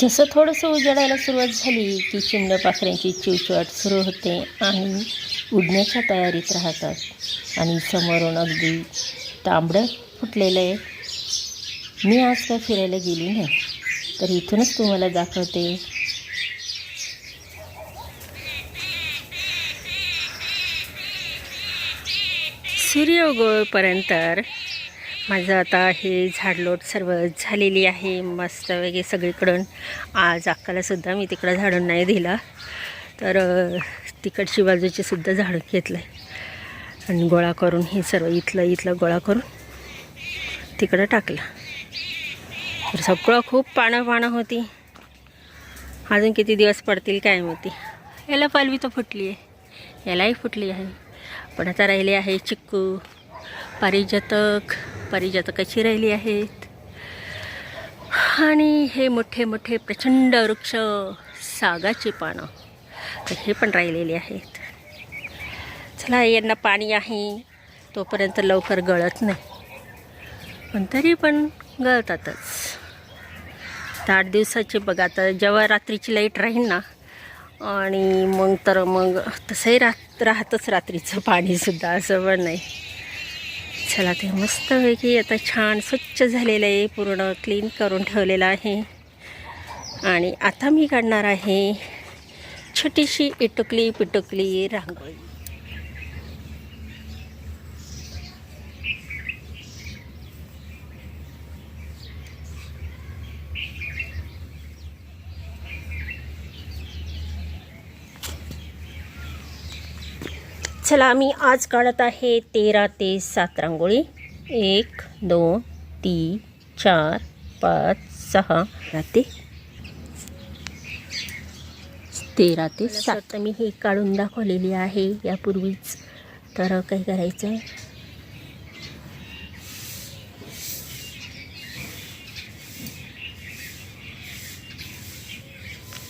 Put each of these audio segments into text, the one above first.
जसं थोडंसं उजाडायला सुरुवात झाली की चिमण्या चिवचवाट चिवचिवाट सुरू होते आणि उडण्याच्या तयारीत राहतात. आणि समोरून अगदी तांबडं फुटलेलं आहे मी आज काय फिरायला गेली नाही तर इथूनच तुम्हाला दाखवते सूर्य उगवपर्यंत माझं आता हे झाडलोट सर्व झालेली आहे मस्त वगैरे सगळीकडून. आज अक्कालासुद्धा मी तिकडं झाडून नाही दिला. तर तिकडची बाजूची सुद्धा झाडून घेतलं आहे आणि गोळा करून हे सर्व इथलं इथलं गोळा करून तिकडं टाकलं. तर सगळं खूप पानं पानं होती. अजून किती दिवस पडतील काय माहिती. याला पालवी तर फुटली आहे यालाही फुटली आहे. पण आता राहिले आहे चिक्कू पारिजातक पारिजातकाची राहिली आहेत. आणि हे मोठे मोठे प्रचंड वृक्ष सागाची पानं तर हे पण राहिलेली आहेत. चला यांना पाणी आहे तोपर्यंत लवकर गळत नाही. पण तरी पण गळतातच. आठ दिवसाचे बघा आता जेव्हा रात्रीची लाइट राहील ना आणि मग तर मग तसंही रात राहतच रात्रीचं पाणीसुद्धा असं पण नाही. चला ते मस्तपैकी आता छान स्वच्छ झालेलं आहे पूर्ण क्लीन करून ठेवलेलं आहे. आणि आता मी काढणार आहे छोटीशी इटुकली पिटुकली रांगोळी. चला मी आज काढत आहे तेरा ते सात रांगोळी. एक दोन तीन चार पाच सहा. ते तेरा ते सात. मी हे काढून दाखवलेली आहे. यापूर्वीच तर काय करायचं आहे.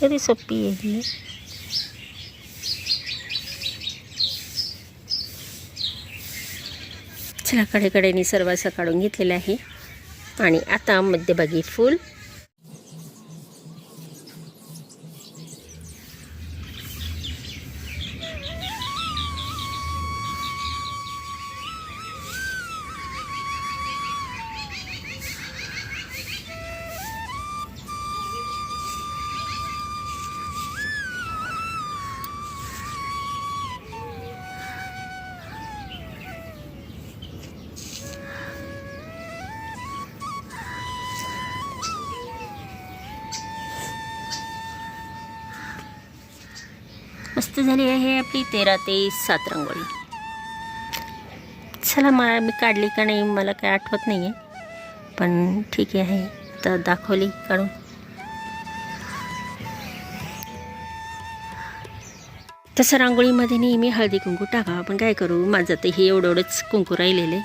किती सोपी आहे. ही. चला कडेकडेने काढून घेतलेलं आहे आणि आता मध्यभागी फूल मस्त झाली आहे आपली तेरा ते सात रांगोळी. चला मला मी काढली का नाही मला काय आठवत नाही आहे पण ठीक आहे तर दाखवली काढून. तसं रांगोळीमध्ये नेहमी हळदी कुंकू टाका आपण काय करू माझं तर हे एवढं एवढंच कुंकू राहिलेलं आहे.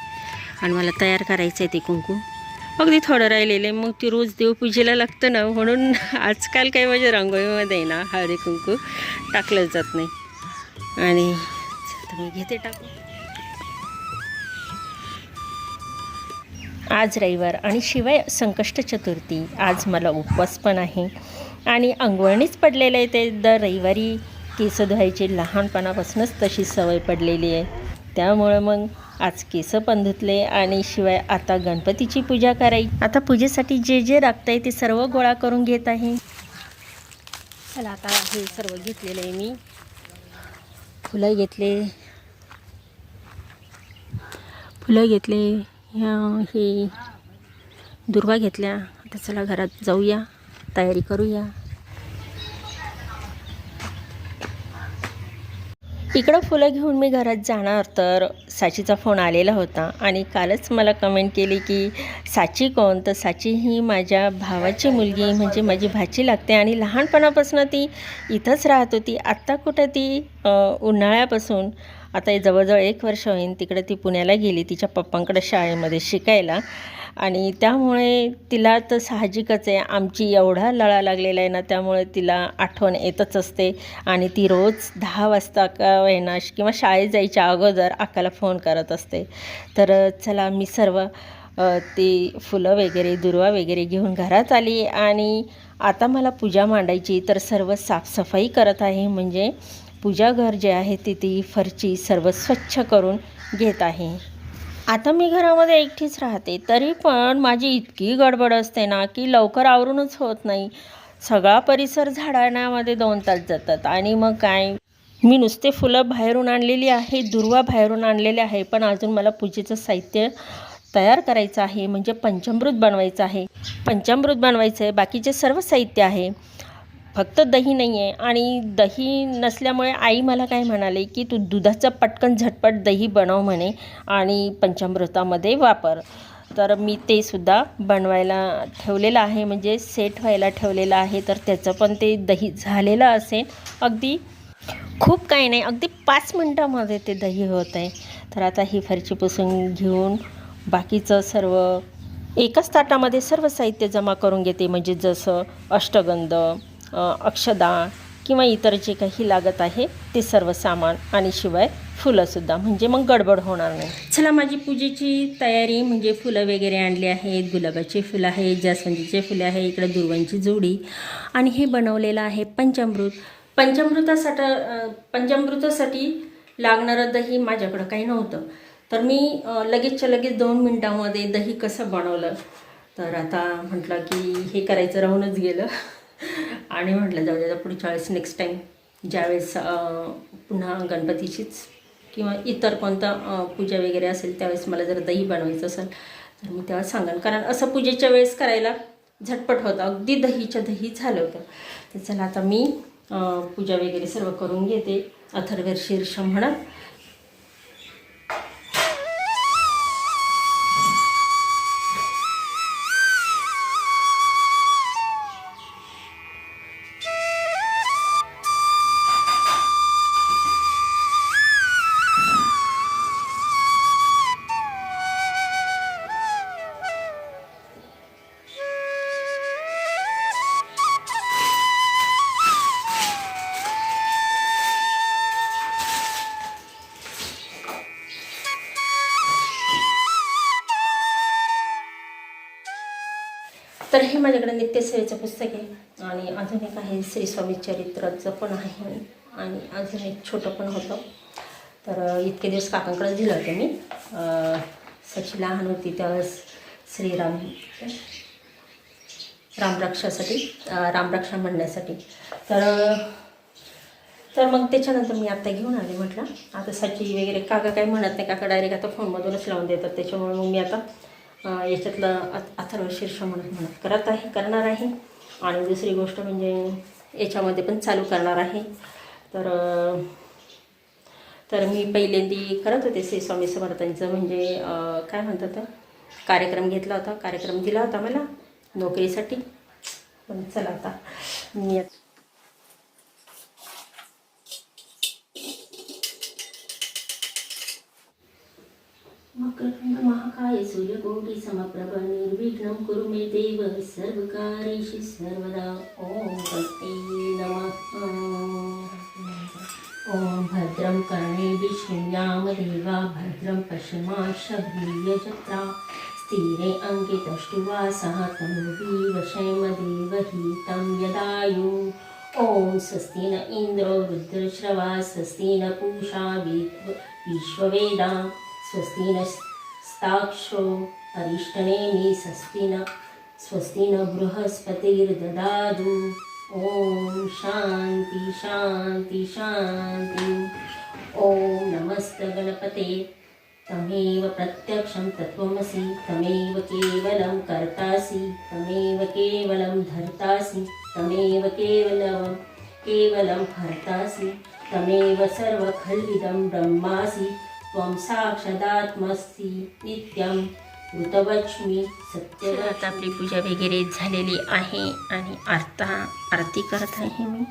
आणि मला तयार करायचं आहे ते कुंकू. अगदी थोडं राहिलेलं. आहे मग ती रोज देवपूजेला लागतं ना म्हणून आजकाल काही माझ्या रांगोळीमध्ये ना हळदी कुंकू टाकलं जात नाही. आणि मी घेते टाकू आज रविवार आणि शिवाय संकष्ट चतुर्थी आज मला उपवास पण आहे. आणि अंगवळणीच पडलेलं आहे ते. दर रविवारी केस धुवायची लहानपणापासूनच तशी सवय पडलेली आहे. त्यामुळं मग आज केस पण धुतले आणि शिवाय आता गणपतीची पूजा करायची. आता पूजेसाठी जे जे लागतं आहे ते सर्व गोळा करून घेत आहे. चला आता हे सर्व घेतलेलं आहे मी. फुलं घेतले. फुलं घेतले. हे दुर्वा घेतल्या. आता चला घरात जाऊया. तयारी करूया. इकडं फुलं घेऊन मी घरात जाणार तर साचीचा फोन आलेला होता आणि कालच मला कमेंट केली की साची कोण? तर साची ही माझ्या भावाची मुलगी म्हणजे माझी भाची लागते आणि लहानपणापासून ती इथंच राहत होती. आत्ता कुठं ती उन्हाळ्यापासून? आता जवळजवळ एक वर्ष होईन तिकडे ती पुण्याला गेली तिच्या पप्पांकडे शाळेमध्ये शिकायला. आणि त्यामुळे तिला तर साहजिकच आहे. आमची एवढा लळा लागलेला आहे ना त्यामुळे तिला आठवण येतच असते. आणि ती रोज दहा वाजता का होईना किंवा शाळेत जायच्या अगोदर अक्काला फोन करत असते. तर चला मी सर्व ती फुलं वगैरे दुर्वा वगैरे घेऊन घरात आली. आणि आता मला पूजा मांडायची तर सर्व साफसफाई करत आहे. म्हणजे पूजाघर जे आहे ते ती फरची सर्व स्वच्छ करून घेत आहे. आता मी घरामध्ये एकटीच राहते तरी पण माझी इतकी गडबड असते ना की लवकर आवरूनच होत नाही. सगळा परिसर झाडण्यामध्ये दोन तास जातात आणि मग काय? मी नुसते फुलं बाहेरून आणलेली आहे दुर्वा बाहेरून आणलेले आहे पण अजून मला पूजेचं साहित्य तयार करायचं आहे म्हणजे पंचामृत बनवायचं आहे. पंचामृत बनवायचं आहे बाकीचे सर्व साहित्य आहे. फक्त दही नाही आहे आणि दही नसल्यामुळे आई मला काय म्हणाले की तू दुधाचं पटकन झटपट दही बनव म्हणे आणि पंचामृतामध्ये वापर. तर मी ते सुद्धा बनवायला ठेवलेलं आहे म्हणजे सेट व्हायला ठेवलेलं आहे. तर त्याचं पण ते दही झालेलं असेल. अगदी खूप काही नाही अगदी पाच मिनटामध्ये ते दही होत आहे. तर आता ही फरची पुसून घेऊन बाकीचं सर्व एकाच ताटामध्ये सर्व साहित्य जमा करून घेते. म्हणजे जसं अष्टगंध अक्षदा किंवा इतर जे काही लागत आहे ते सर्व सामान आणि शिवाय फुलंसुद्धा. म्हणजे मग गडबड होणार नाही. चला माझी पूजेची तयारी म्हणजे फुलं वगैरे आणली आहेत. गुलाबाचे फुलं आहेत जास्वंदीचे फुले आहे इकडे दुर्वांची जोडी. आणि हे बनवलेलं आहे पंचामृत. पंचामृतासाठी पंचामृतासाठी लागणारं दही माझ्याकडं काही नव्हतं. तर मी लगेचच्या लगेच दोन मिनटामध्ये दही कसं बनवलं. तर आता म्हटलं की हे करायचं राहूनच गेलं. आणि म्हटलं जाऊ द्या पुढच्या वेळेस नेक्स्ट टाईम ज्यावेळेस पुन्हा गणपतीचीच किंवा इतर कोणता पूजा वगैरे असेल त्यावेळेस मला जर दही बनवायचं असेल तर मी तेव्हा सांगेन. कारण असं पूजेच्या वेळेस करायला झटपट होतं. अगदी दहीच्या दही झालं होतं. तर चला आता मी पूजा वगैरे सर्व करून घेते. अथर्व शीर्ष म्हणत. तर हे माझ्याकडे नित्यसेवेचं पुस्तक आहे. आणि अजून एक आहे श्री स्वामी चरित्राचं पण आहे. आणि अजून एक छोटं पण होतं. तर इतके दिवस काकांकडे दिलं होतं मी. सची लहान होती त्यावेळेस श्रीराम रामरक्षासाठी रामरक्षा म्हणण्यासाठी. तर तर मग त्याच्यानंतर मी आत्ता घेऊन आले म्हटलं. आता सची वगैरे काका काही म्हणत नाही. काका डायरेक्ट आता फोनमधूनच लावून देतात. त्याच्यामुळे मग मी आता याच्यातलं अथर्व शीर्ष म्हणत म्हणत करत आहे करणार आहे. आणि दुसरी गोष्ट म्हणजे याच्यामध्ये पण चालू करणार आहे. तर तर मी पहिल्यांदी करत होते श्री स्वामी समर्थांचं म्हणजे काय म्हणतात कार्यक्रम घेतला होता कार्यक्रम दिला होता मला नोकरीसाठी. पण चला आता मी मकरंद महाकाय सूर्यकोटी समप्रभ निर्विघ्नं कुरु मे देव सर्वकारेषु सर्वदा। ॐ भक्ते नमः। ॐ भद्रं कर्णेभिः शृण्याम भद्रं पश्यमाशभीयजत्रा स्थिरे अङ्कितष्टुवासः तनुभिः वशेमदेवहि यदायु। ॐ स्वस्ति न इन्द्रो रुद्रश्रवा स्वस्ति न पूषा विश्ववेदा। स्वस्ति न स्ताक्षो अरिष्टनेमि स्वस्ति न स्वस्ति न बृहस्पतिर्ददातु। ॐ शान्ति शान्ति शान्ति। ॐ नमस्त गणपते। तमेव प्रत्यक्षं तत्त्वमसि तमेव केवलं कर्तासि तमेव केवलं धर्तासि तमेव केवलं केवलं भर्तासि तमेव सर्वखल्विदं ब्रह्मासि त्वं साक्षादात्मसि नित्यं। ऋतवच्मि सत्य आता आपली पूजा वगैरे झालेली आहे आणि आरता आरती करत आहे मी.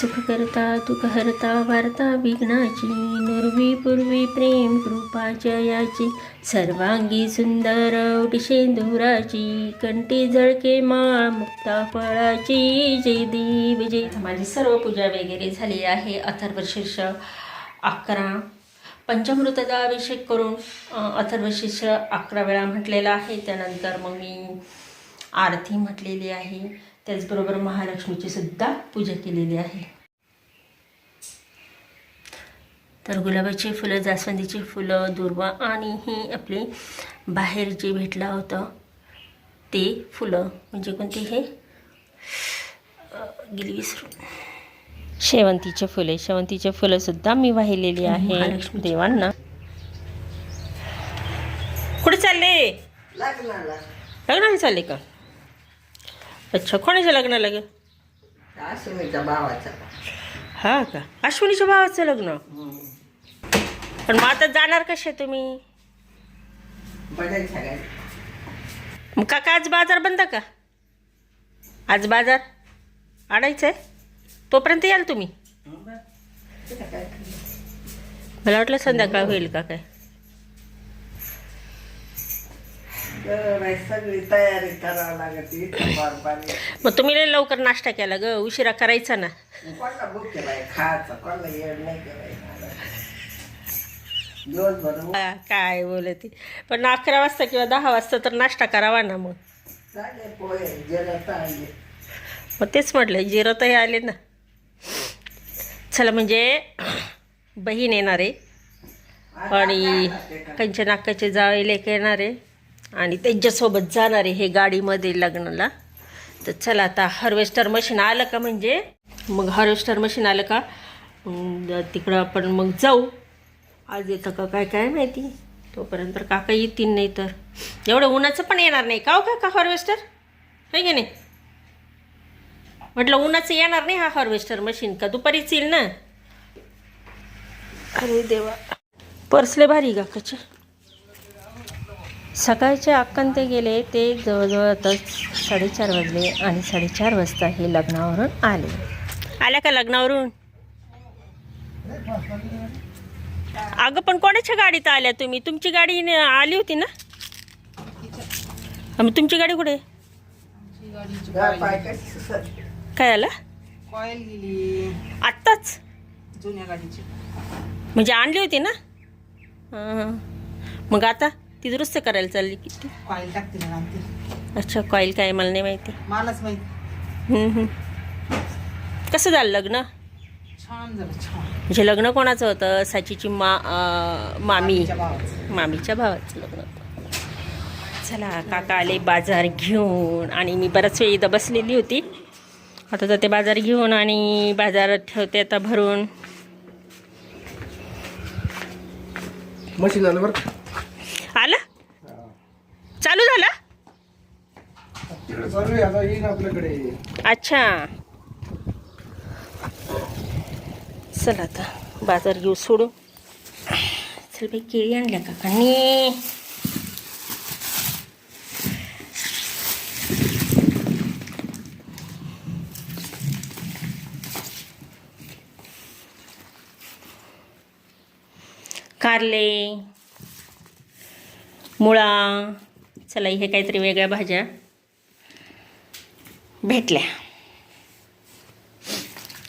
सुख करता दुःख हरता वार्ता विघ्नाची नुर्वी पूर्वी प्रेम कृपा जयाची सर्वांगी सुंदर शेंदुराची कंटी झळके माळ मुक्ता फळाची जय देव जय माझी सर्व पूजा वगैरे झाली आहे अथर्व शीर्ष अकरा. पंचामृताचा अभिषेक करून अ, अकरा वेळा म्हटलेला आहे. त्यानंतर मग मी आरती म्हटलेली आहे. त्याचबरोबर महालक्ष्मीची सुद्धा पूजा केलेली आहे. तर गुलाबाची फुलं जास्वंदीची फुलं दुर्वा आणि ही आपली बाहेर जे भेटलं होतं ते फुलं. म्हणजे कोणते हे? गेली विसरून शेवंतीचे फुले. शेवंतीचे फुलं सुद्धा मी वाहिलेली आहे देवांना. कुठे चालले? लग्नाला. लग्नाला चालले का? अच्छा कोणाच्या लग्नाला ग? हा का? अश्विनीच्या भावाचं लग्न? पण मग आता जाणार कसे तुम्ही? मग काका आज बाजार बंद का? आज बाजार आणायचं आहे तोपर्यंत याल तुम्ही. मला वाटलं संध्याकाळ होईल का काय? मग तुम्ही लय लवकर नाश्ता केला ग उशिरा करायचा ना. काय बोलते पण अकरा वाजता किंवा दहा वाजता तर नाश्ता करावा ना मग. मग तेच म्हटलं जिरं तर हे आले ना. चला म्हणजे बहीण येणार आहे. आणि त्यांच्या नाकाचे जाळे लेक येणार आहे. आणि त्यांच्यासोबत जाणार आहे हे गाडीमध्ये लग्नाला. तर चला आता हार्वेस्टर मशीन आलं का म्हणजे? मग हार्वेस्टर मशीन आलं का? तिकडं आपण मग जाऊ. आज येतं का काय काय माहिती? तोपर्यंत काका येतील नाही तर एवढं उन्हाचं पण येणार नाही का हो काका हार्वेस्टर आहे की नाही? म्हटलं उन्हाचं येणार नाही हा हार्वेस्टर मशीन का? दुपारीच येईल ना? अरे देवा. पर्सले भारी का कचे सकाळचे अक्कन ते गेले ते जवळजवळ आता साडेचार वाजले आणि साडेचार वाजता हे लग्नावरून आले. आल्या का लग्नावरून? अगं पण कोणाच्या गाडीत आल्या तुम्ही? तुमची गाडी न- आली होती ना? मग तुमची गाडी कुठे? काय आला? कॉईल गेली. आत्ताच? जुन्या गाडीची. म्हणजे आणली होती ना? हां. मग आता ती दुरुस्त करायला चालली किती? कॉईल टाकते ना अच्छा कॉईल काय मला नाही माहिती. मलाच माहीत. हम्म, हम्म. कसं झालं लग्न? छान झालं छान. म्हणजे लग्न कोणाचं होतं? साचीची मा अं, मामी. तिच्या भावाचं. मामीच्या भावाचं लग्न होतं. चला काका आले बाजार घेऊन आणि मी बराच वेळ इथं बसलेली होती. आता तर ते बाजार घेऊन आणि बाजारात ठेवते आता भरून. मशीन आलं बरं? आलं? चालू झालं? आपल्याकडे. अच्छा. चल आता बाजार घेऊ सोडू चल बाई केळी आणल्या काकांनी कारले मुळा चला हे काहीतरी वेगळ्या भाज्या भेटल्या.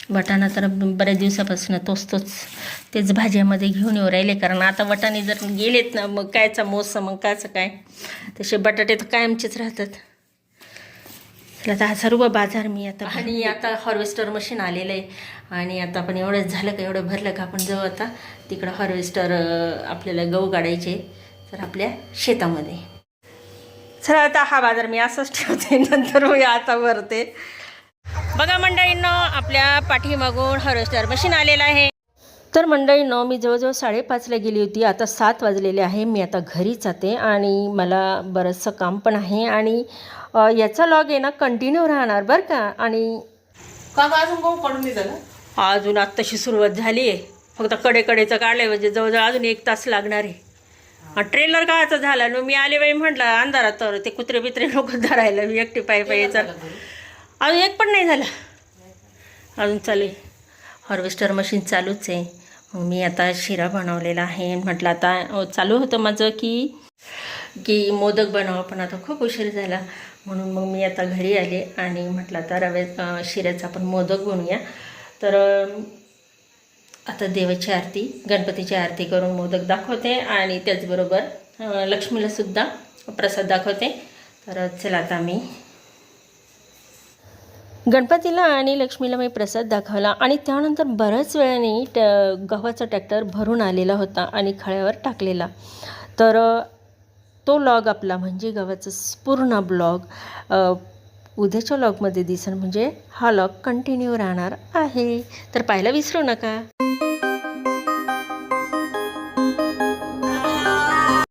वटाणा तर बऱ्याच दिवसापासून तोच तोच तेच भाज्यामध्ये घेऊन येऊ राहिले कारण आता वटाणे जर गेलेत ना मग कायचा मोसम मग कायचं काय? तसे बटाटे तर कायमचेच राहतात. चला आता हा सर्व बाजार मी आता आणि आता हार्वेस्टर मशीन आलेलं आहे. आणि आता आपण एवढंच झालं का एवढं भरलं का आपण जाऊ आता. तिकडं हार्वेस्टर आपल्याला गहू काढायचे तर आपल्या शेतामध्ये. चला आता हा बाजार मी असंच ठेवते. नंतर मी आता भरते. बघा मंडळींनो आपल्या पाठीमागून हार्वेस्टर मशीन आलेलं आहे. तर मंडळींनो मी जवळजवळ साडेपाचला गेली होती. आता सात वाजलेले आहे. मी आता घरीच जाते आणि मला बरंचसं काम पण आहे. आणि याचा लॉग आहे ना कंटिन्यू राहणार बरं का? आणि का अजून गहू काढून झालं अजून आत्ताशी सुरुवात झाली आहे. फक्त कडेकडेचं काढलं म्हणजे जवळजवळ अजून एक तास लागणार आहे. ट्रेलर कायचा झाला? ना मी आले बाई म्हटलं अंधारात तर ते कुत्रे बित्रे नको धरायला मी एकटी पाय पाय यायचा अजून एक पण नाही झाला. अजून चालू आहे. हार्वेस्टर मशीन चालूच आहे. मग मी आता शिरा बनवलेला आहे. म्हटलं आता चालू होतं माझं की की मोदक बनवा पण आता खूप उशीर झाला. म्हणून मग मी आता घरी आले आणि म्हटलं आता रवे शिऱ्याचा आपण मोदक बनवूया. तर आता देवाची आरती गणपतीची आरती करून मोदक दाखवते आणि त्याचबरोबर लक्ष्मीलासुद्धा प्रसाद दाखवते. तर चला आता मी गणपतीला आणि लक्ष्मीला मी प्रसाद दाखवला आणि त्यानंतर बऱ्याच वेळाने ट गव्हाचा ट्रॅक्टर भरून आलेला होता आणि खळ्यावर टाकलेला. तर तो लॉग आपला म्हणजे गव्हाचा पूर्ण ब्लॉग उद्याच्या लॉगमध्ये दिसेल म्हणजे हा लॉग कंटिन्यू राहणार आहे. तर पाहायला विसरू नका.